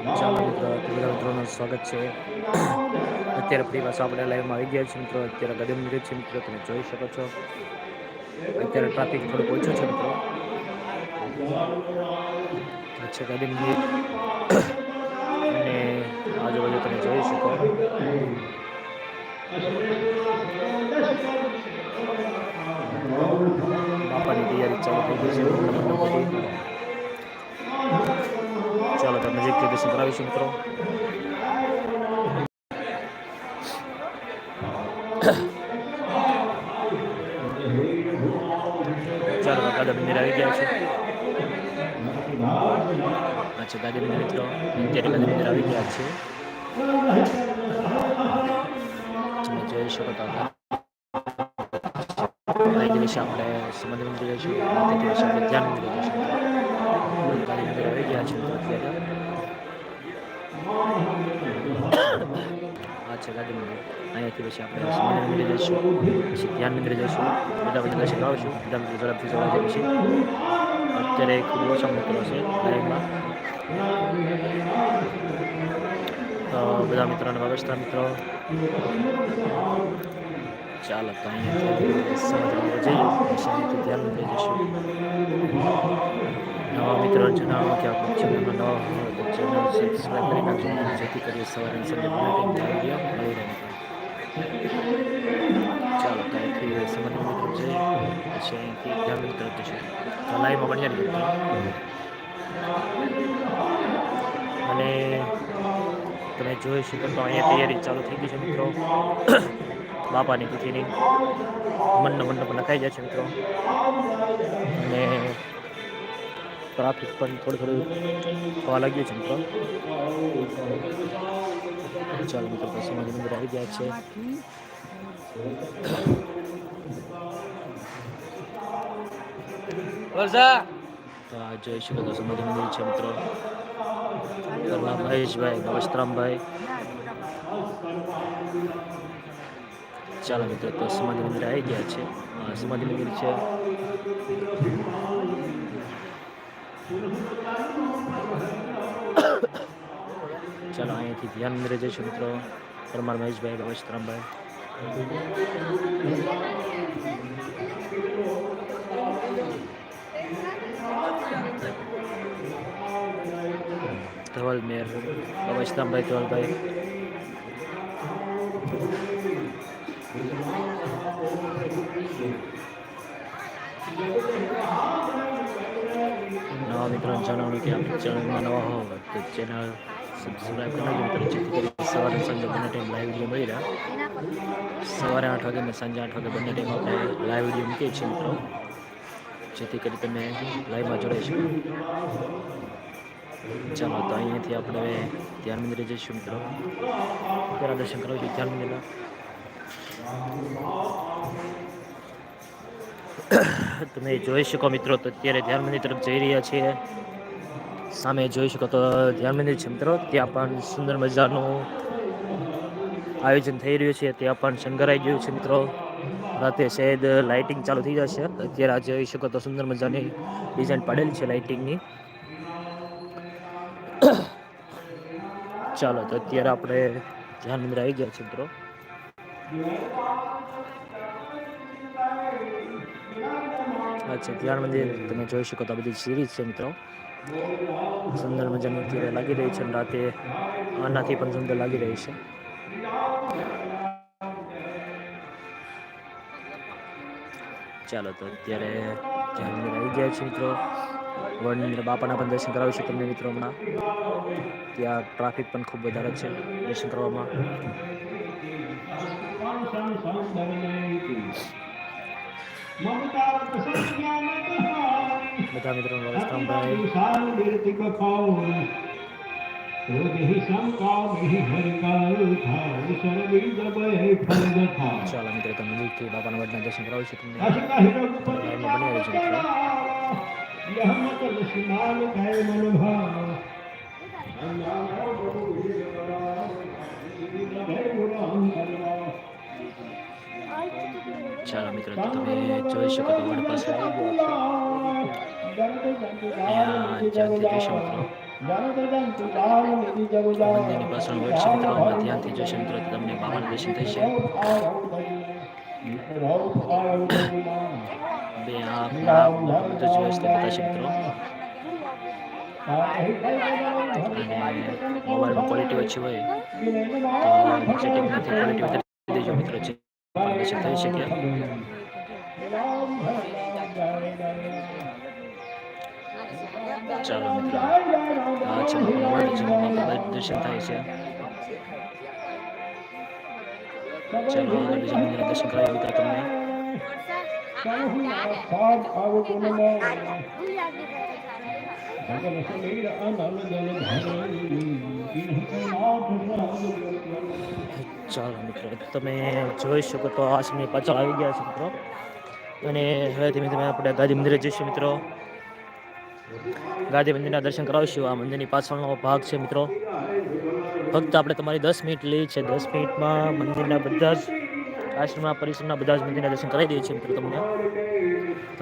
ચાલો મિત્રો બધા મિત્રોનું સ્વાગત છે. અત્યારે ફરી પાછા આપણે લાઈવમાં આવી ગયા છીએ મિત્રો. અત્યારે ગદમ મિનિટ છે મિત્રો, તમે જોઈ શકો છો. અત્યારે ટ્રાફિક થોડુંક ઓછું છે મિત્રો. છે ગદમ અને આજુબાજુ તમે જોઈ શકો. બાપાની તૈયારી ચાલુ થઈ ગઈ છે. દર્શન કરાવીશું મિત્રો ચાલો ગાડા મંદિર આવી ગયા છે અચ્છા દાદા મંદિર મિત્રો અત્યારે દાદા મંદિર આવી ગયા છે તમે જોઈ શકો તો અહીં દિવસે આપણે સમુદ્ર મંદિર જઈશું ધ્યાન મંદિર જઈશું દાદા મંદિર આવી ગયા છે અત્યારે આ છે ગાંધી મંદિર અહીંયાથી પછી આપણે સમુદ્ર મંદિર જઈશું. પછી ધ્યાન મંદિર જઈશું. બધા બધા દર્શન આવશું બધા મંદિર ઝડપથી જોવા જઈએ છીએ. અત્યારે ખૂબ ઓછા મિત્રો છે લાઈવમાં બધા મિત્રોને વ્યવસ્થા મિત્રો. ચાલો તો અહીંયા જઈએ. ધ્યાન મંદિર જઈશું. નવા મિત્રો, જણાવો કે આપણું ચેનલમાં નવા હોય તો ચેનલ સબસ્ક્રાઈબ કરી નાખજો જેથી કરીએ સવારે મળી રહે. ચાલો ત્યાંથી અહીંથી મિત્રો છે, પછી અહીંથી મંદિર તરફ જઈશું તો લાઈવમાં બન્યા નહીં અને તમે જોઈ શકો તો અહીંયા તૈયારી ચાલુ થઈ ગઈ છે મિત્રો. બાપાની તિથિની. મનનો મંડપ નખાઈ જાય છે મિત્રો. અને ટ્રાફિક પણ થોડું થોડું થવા લાગ્યું છે મિત્રો ચાલો મિત્રો પછી મારી મંદિર આવી ગયા છે તો આ જોઈ શકો તો સમાધિ મંદિર છે મિત્રો ઘરના મહેશભાઈ વસ્ત્રામભાઈ ચાલો મિત્રો તો સમાધિ મંદિર આવી ગયા છે આ સમાધિ મંદિર છે ચાલો અહીંયાથી ધ્યાન મંદિરે જઈશું મિત્રો. પરમાર મહેશભાઈ ભવેશરામભાઈ ધવલ મેર ભવેશરામભાઈ ધવલભાઈ. નવા મિત્રો જણાવ્યું કે આપણે ચેનલમાં નવા હો તો ચેનલ સબસ્ક્રાઈબ કરી નાખજો જેથી સવારે સાંજે બંને ટાઈમ લાઈવ વીડિયો મળી રહ્યા સવારે આઠ વાગે અને સાંજે આઠ વાગે બંને ટાઈમ આપણે લાઈવ વીડિયો મૂકીએ છીએ મિત્રો જેથી કરી તમે લાઈવમાં જોડાઈ શકો ચાલો તો અહીંયાથી આપણે ધ્યાન મંદિરે જઈશું મિત્રો પહેલાં દર્શન કરાવીશું ધ્યાન મંદિરના તમે જોઈ શકો મિત્રો તો અત્યારે ધ્યાન મંદિર તરફ જઈ રહ્યા છીએ. સામે જોઈ શકો તો ધ્યાન મંદિર છે મિત્રો, ત્યાં પણ સુંદર મજાનું આયોજન થઈ રહ્યું છે, ત્યાં પણ શણગારાઈ ગયું છે મિત્રો. રાતે શહેદ લાઇટિંગ ચાલુ થઈ જશે. અત્યારે આ જોઈ શકો તો સુંદર મજાની ડિઝાઇન પાડેલી છે લાઇટિંગની ચાલો તો અત્યારે આપણે ધ્યાન મંદિર આવી ગયા છે મિત્રો. અચ્છા ધ્યાન મંદિર તમે જોઈ શકો તો બધી સિરીઝ છે મિત્રો. સુંદર મજાની અત્યારે લાગી રહી છે રાતે આનાથી પણ સુંદર લાગી રહી છે. ચાલો તો અત્યારે ધ્યાન મંદિર આવી ગયા છે મિત્રો. વડ બાપાના પણ દર્શન કરાવીશું તમને મિત્રો હમણાં. ત્યાં ટ્રાફિક પણ ખૂબ વધારે છે દર્શન કરવામાં. બધા મિત્રો ચાલો મિત્રો તમે નજીકથી બાપાના વડના દર્શન કરાવીશું તમને લાઈનમાં બની રહી છે મિત્રો મિત્રો, તો તમે જોઈ શકો તો વડ પાસે છે. જોઈશું મંદિરની પાછળ હોય છે મિત્રો મિત્રો, તો તમને બાબાના દર્શન થશે બે નાક બધું જ વ્યવસ્થિત બતાવશે મિત્રો. મોબાઈલમાં ક્વોલિટી ઓછી હોય, તો ક્વોલિટી વધારી મિત્રો, જે પણ દર્શન થઈ શકે ચાલો મિત્રો આ છે બાપાનું મંદિર છે બાપા દર્શન થાય છે ચાલો આગળ બીજા મંદિરના દર્શન કરાવી મિત્રો તમને ચાલો મિત્રો, તમે જોઈ શકો તો આશ્રમની પાછળ આવી ગયા છે મિત્રો. અને હવે ધીમે ધીમે આપણે ગાંધી મંદિરે જઈશું મિત્રો. ગાંધી મંદિરના દર્શન કરાવીશું. આ મંદિરની પાછળનો ભાગ છે મિત્રો. ફક્ત આપણે તમારી દસ મિનિટ લઈ છે. દસ મિનિટમાં મંદિરના બધા જ આશ્રમના પરિસરના બધા જ મંદિરના દર્શન કરાવી દઈએ છીએ મિત્રો તમને.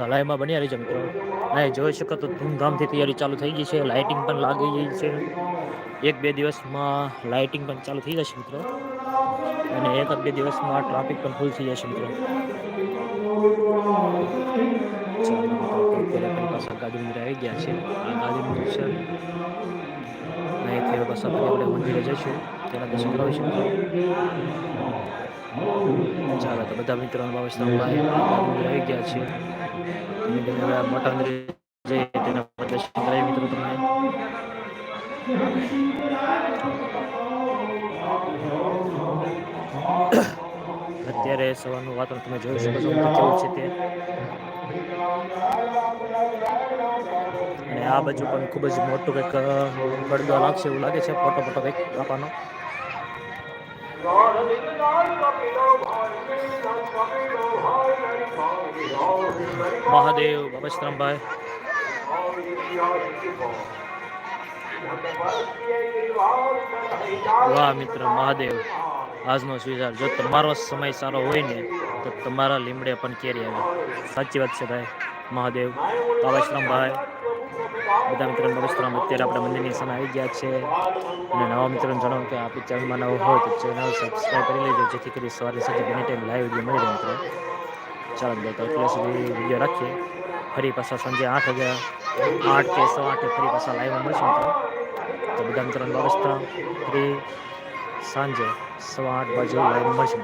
તો લાઈવમાં બન્યા રહીજો મિત્રો. અહીં જોઈ શકો તો ધૂમધામથી તૈયારી ચાલુ થઈ ગઈ છે. લાઇટિંગ પણ લાગી ગઈ છે. એક બે દિવસમાં લાઇટિંગ પણ ચાલુ થઈ જશે મિત્રો. અને એક બે દિવસમાં ટ્રાફિક પણ ફૂલ થઈ જશે મિત્રો. આપણી પાસે મંદિર આવી ગયા છે. આ મંદિર છે. પાછા જઈશું. તેના દર્શન કરાવીશું ચાલો તો બધા મિત્રોનો આવી ગયા છે. મોટા જઈએ તેના પર દર્શન કરાવી મિત્રો તમને. અત્યારે સવારનું વાતાવરણ તમે જોઈ શકો છો કેવું છે તે. અને આ બાજુ પણ ખૂબ જ મોટું કંઈક પડદો લાગશે એવું લાગે છે, ફોટો ફોટો કંઈક બાપાનો મહાદેવ બાબસ્તરામભાઈ વાહ મિત્ર, મહાદેવ. આજનો સ્વીકાર જો તમારો સમય સારો હોય ને, તો તમારા લીમડે પણ કેરી આવે. સાચી વાત છે ભાઈ, મહાદેવ. બાબાશ્રમભાઈ બધા મિત્ર બાબાશ્રમ અત્યારે આપણા મંદિરની સામે આવી ગયા છે. અને નવા મિત્રોને જણાવું કે આપણી ચેનલમાં નવો હોય તો ચેનલ સબસ્ક્રાઈબ કરી લેજો, જેથી કરી સવારની સાથે ઘણી ટાઈમ લાઈવ વીડિયો મળી જાય મિત્રો. ચાલો મિત્રો એટલે સુધી વીડિયો રાખીએ. ફરી પાછા સાંજે આઠ વાગ્યા, આઠ કે સો આઠે ફરી પાછા લાઈવમાં મળશું મિત્રો. તો બધા મિત્રોને વ્યવસ્થા ફરી સાંજે સવા આઠ બાજુ લાઈવ મળશે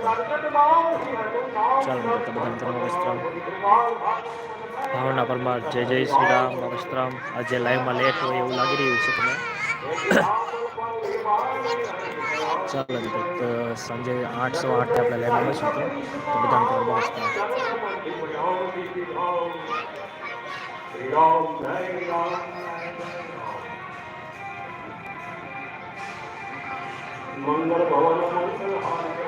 ચાલો મિત્રો, તો બધા મિત્રોને વ્યવસ્થા ભાવના પરમાર, જય જય શ્રી રામ વસ્ત્રામ આજે લાઈવમાં લેટ હોય એવું લાગી રહ્યું છે તમે ચાલો મિત્રો તો સાંજે આઠ સો આઠે આપણે લાઈવમાં મળશું તો તો બધા મિત્રો બાબસ્ત્રામ મંગળ ભવન મંગળ હારે